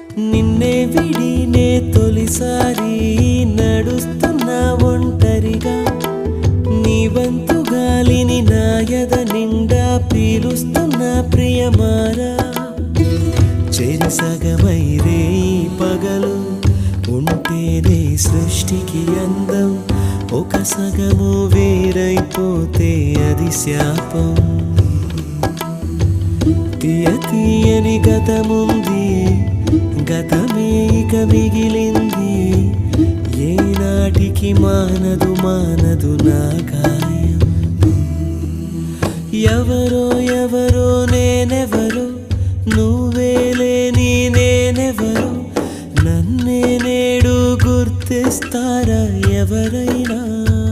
నిన్నే విడినే తొలిసారి నడుస్తున్నా ఒంటరిగా నీ వంతు గాలిని నాయద నిండా పీలుస్తున్న ప్రియమారా. చెరిసగమై రే పగలు ఉంటేనే సృష్టికి అందం. ఒక సగము వేరైపోతే అది శాపం. తీయ తీయని గతముంది గతమే ఇక మిగిలింది. ఏనాటికి మానదు మానదు నా గాయం. ఎవరో ఎవరో నేనెవరు? నువ్వేలే నీ నేనెవరు? నన్నే నేడు గుర్తిస్తారా ఎవరైనా?